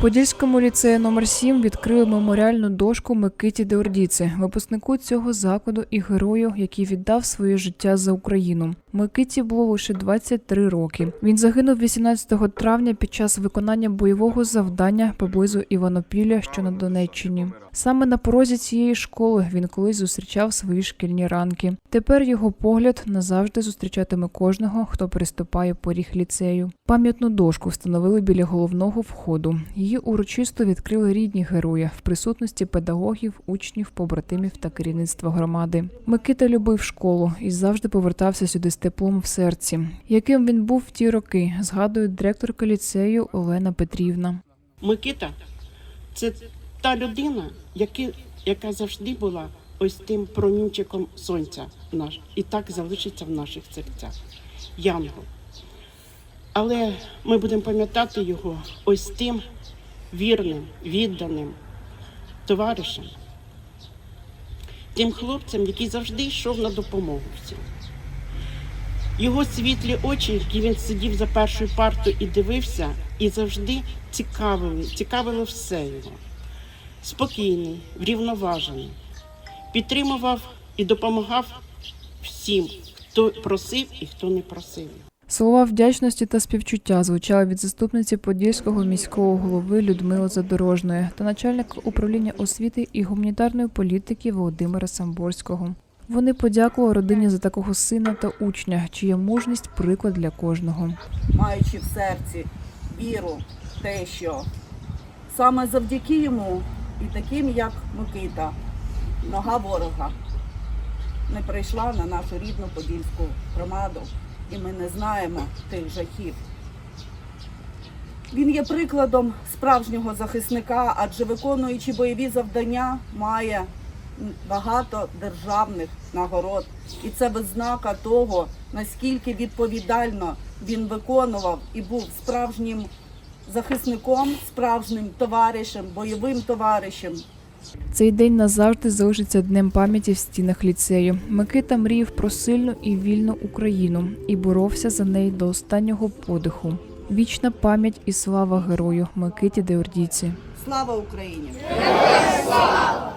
Подільському ліцеї номер 7 відкрили меморіальну дошку Микиті Деордіці, випускнику цього закладу і герою, який віддав своє життя за Україну. Микиті було лише 23 роки. Він загинув 18 травня під час виконання бойового завдання поблизу Іванопілля, що на Донеччині. Саме на порозі цієї школи він колись зустрічав свої шкільні ранки. Тепер його погляд назавжди зустрічатиме кожного, хто переступає поріг ліцею. Пам'ятну дошку встановили біля головного входу. Її урочисто відкрили рідні героя в присутності педагогів, учнів, побратимів та керівництва громади. Микита любив школу і завжди повертався сюди з теплом в серці. Яким він був в ті роки, згадує директорка ліцею Олена Петрівна. Микита це та людина, яка, яка завжди була ось тим промінчиком сонця наш, і так залишиться в наших серцях. Янгол. Але ми будемо пам'ятати його ось тим вірним, відданим товаришем, тим хлопцем, який завжди йшов на допомогу всім. Його світлі очі, які він сидів за першою партою і дивився, і завжди цікавили, цікавило все його. Спокійний, врівноважений, підтримував і допомагав всім, хто просив і хто не просив. Слова вдячності та співчуття звучали від заступниці Подільського міського голови Людмили Задорожної та начальника управління освіти і гуманітарної політики Володимира Самборського. Вони подякували родині за такого сина та учня, чия мужність приклад для кожного. маючи в серці віру, те, що саме завдяки йому і таким, як Микита, нога ворога не прийшла на нашу рідну подільську громаду, і ми не знаємо тих жахів. Він є прикладом справжнього захисника, адже виконуючи бойові завдання, має багато державних нагород. І це ознака того, наскільки відповідально він виконував і був справжнім захисником, справжнім товаришем, бойовим товаришем. Цей день назавжди залишиться днем пам'яті в стінах ліцею. Микита мріяв про сильну і вільну Україну і боровся за неї до останнього подиху. Вічна пам'ять і слава герою Микиті Деордійці. Слава Україні! Слава!